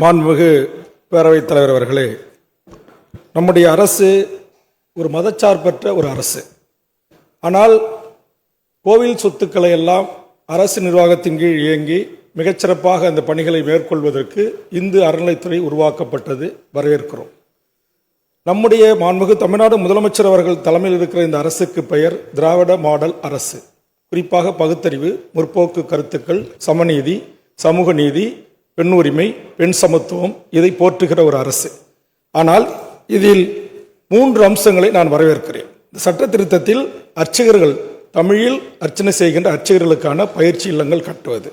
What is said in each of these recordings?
மாண்புமிகு பேரவைத் தலைவர் அவர்களே நம்முடைய அரசு ஒரு மதச்சார்பற்ற ஒரு அரசு. ஆனால் கோவில் சொத்துக்களை எல்லாம் அரசு நிர்வாகத்தின் கீழ் இயங்கி மிகச்சிறப்பாக அந்த பணிகளை மேற்கொள்வதற்கு இந்து அறநிலைத்துறை உருவாக்கப்பட்டது வரவேற்கிறோம். நம்முடைய மாண்புமிகு தமிழ்நாடு முதலமைச்சர் அவர்கள் தலைமையில் இருக்கிற இந்த அரசுக்கு பெயர் திராவிட மாடல் அரசு. குறிப்பாக பகுத்தறிவு முற்போக்கு கருத்துக்கள் சமநீதி சமூக நீதி பெண் உரிமை பெண் சமத்துவம் இதை போற்றுகிற ஒரு அரசு. ஆனால் இதில் மூன்று அம்சங்களை நான் வரவேற்கிறேன். இந்த சட்ட திருத்தத்தில் அர்ச்சகர்கள் தமிழில் அர்ச்சனை செய்கின்ற அர்ச்சகர்களுக்கான பயிற்சி இல்லங்கள் கட்டுவது.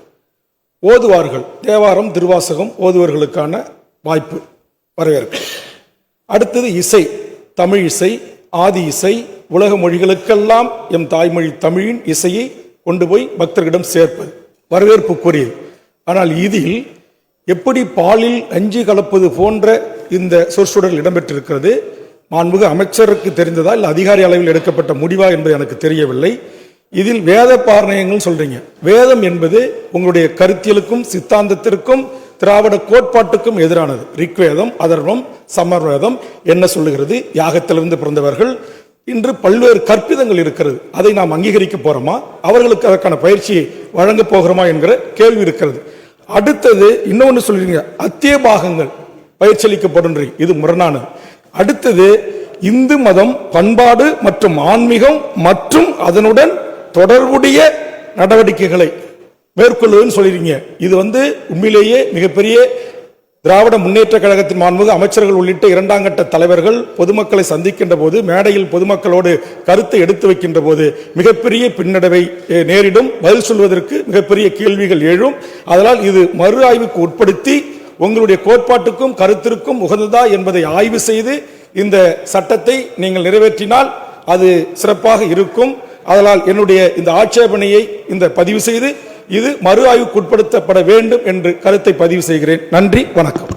ஓதுவார்கள் தேவாரம் திருவாசகம் ஓதுவர்களுக்கான வாய்ப்பு வரவேற்கிறேன் அடுத்தது இசை தமிழ் இசை ஆதி இசை உலக மொழிகளுக்கெல்லாம் எம் தாய்மொழி தமிழின் இசையை கொண்டு போய் பக்தர்களிடம் சேர்ப்பது. வரவேற்புக்குரியது ஆனால் இதில் எப்படி பாலில் அஞ்சி கலப்பது போன்ற இந்த சொற்சுடல் இடம்பெற்றிருக்கிறது? மாண்புமிகு அமைச்சருக்கு தெரிந்ததா இல்லை அதிகாரி அளவில் எடுக்கப்பட்ட முடிவா என்பது எனக்கு தெரியவில்லை. இதில் வேத பாரணயங்கள் சொல்றீங்க. வேதம் என்பது உங்களுடைய கருத்தியலுக்கும் சித்தாந்தத்திற்கும் திராவிட கோட்பாட்டுக்கும் எதிரானது. ரிக்வேதம் அதர்வம் சமர்வேதம் என்ன சொல்லுகிறது? யாகத்திலிருந்து பிறந்தவர்கள். இன்று பல்வேறு கற்பிதங்கள் இருக்கிறது. அதை நாம் அங்கீகரிக்க போறோமா? அவர்களுக்கு அதற்கான பயிற்சியை வழங்க போகிறோமா என்கிற கேள்வி இருக்கிறது. அடுத்தது இன்னொன்று சொல்றீங்க அத்திய பாகங்கள் பயிற்சளிக்கப்படும் இது முரணானது அடுத்தது இந்து மதம் பண்பாடு மற்றும் ஆன்மீகம் மற்றும் அதனுடன் தொடர்புடைய நடவடிக்கைகளை மேற்கொள்வதுன்னு சொல்லிருக்கீங்க. இது வந்து உண்மையிலேயே மிகப்பெரிய திராவிட முன்னேற்ற கழகத்தின் மாண்புமிகு அமைச்சர்கள் உள்ளிட்ட இரண்டாம் கட்ட தலைவர்கள் பொதுமக்களை சந்திக்கின்ற போது மேடையில் பொதுமக்களோடு கருத்தை எடுத்து வைக்கின்ற போது மிகப்பெரிய பின்னடைவை நேரிடும். பதில் சொல்வதற்கு மிகப்பெரிய கேள்விகள் எழும். அதனால் இது மறு ஆய்வுக்கு உட்படுத்தி உங்களுடைய கோட்பாட்டுக்கும் கருத்திற்கும் உகந்ததா என்பதை ஆய்வு செய்து இந்த சட்டத்தை நீங்கள் நிறைவேற்றினால் அது சிறப்பாக இருக்கும். அதனால் என்னுடைய இந்த ஆட்சேபனையை இந்த பதிவு செய்து இது மறு ஆய்வுக்குட்படுத்தப்பட வேண்டும் என்று கருத்தை பதிவு செய்கிறேன். நன்றி வணக்கம்.